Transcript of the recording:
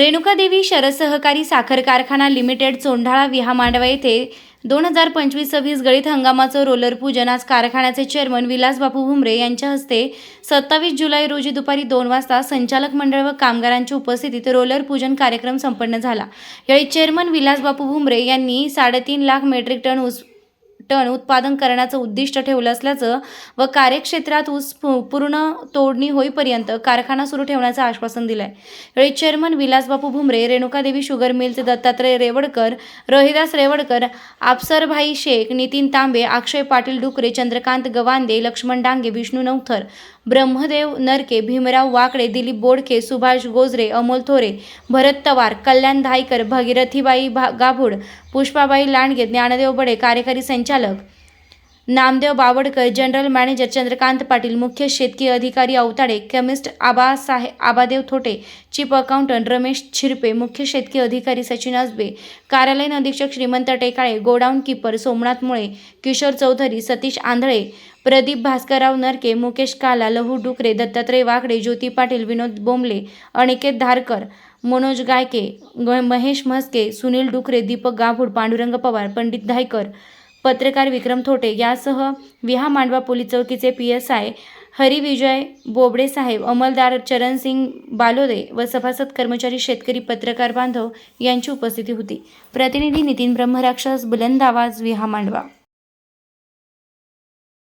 रेणुकादेवी शरद सहकारी साखर कारखाना लिमिटेड चोंढाळा विहा मांडवा येथे दोन हजार पंचवीस सव्वीस गळीत हंगामाचं रोलर पूजन आज कारखान्याचे चेअरमन विलासबापू भुमरे यांच्या हस्ते सत्तावीस जुलै रोजी दुपारी दोन वाजता संचालक मंडळ व कामगारांच्या उपस्थितीत रोलर पूजन कार्यक्रम संपन्न झाला. यावेळी चेअरमन विलासबापू भुमरे यांनी साडेतीन लाख मेट्रिक टन ऊस टन उत्पादन करण्याचं उद्दिष्ट ठेवलं असल्याचं व कार्यक्षेत्रात ऊस पूर्ण तोडणी होईपर्यंत कारखाना सुरू ठेवण्याचं आश्वासन दिलंय. यावेळी चेअरमन विलासबापू भुमरे रेणुकादेवी शुगर मिलचे दत्तात्रय रेवडकर रोहिदास रेवडकर आपसरभाई शेख नितीन तांबे अक्षय पाटील डुकरे चंद्रकांत गवांदे लक्ष्मण डांगे विष्णू नवथर ब्रह्मदेव नरके भीमराव वाकडे दिलीप बोडके सुभाष गोजरे अमोल थोरे भरत तवार कल्याण धायकर भगीरथीबाई भा गाभुड पुष्पाबाई लांडगे ज्ञानदेव बडे कार्यकारी संचालक नामदेव बावडकर जनरल मॅनेजर चंद्रकांत पाटील मुख्य शेतकी अधिकारी Awtade chemist Abasaheb Abadev Thote chief accountant Ramesh Chhirpe मुख्य शेतकी अधिकारी सचिन आजबे कार्यालयीन अधीक्षक श्रीमंत टेकाळे गोडाऊन कीपर सोमनाथ मुळे किशोर चौधरी सतीश आंधळे प्रदीप भास्करराव नरके मुकेश काला लहू डुकरे दत्तात्रय वाकडे ज्योती पाटील विनोद बोंबले अनिकेत धारकर मनोज गायके ग- महेश म्हस्के सुनील डुकरे दीपक गाभूड पांडुरंग पवार पंडित धायकर पत्रकार विक्रम थोटे यासह विहा Mandwa police चौकीचे P S I Harivijay Bobde साहेब अंमलदार चरणसिंग बालोदे व सभासद कर्मचारी शेतकरी पत्रकार बांधव यांची उपस्थिती होती. प्रतिनिधी नितीन ब्रह्मराक्षस बुलंद आवाज विहा मांडवा.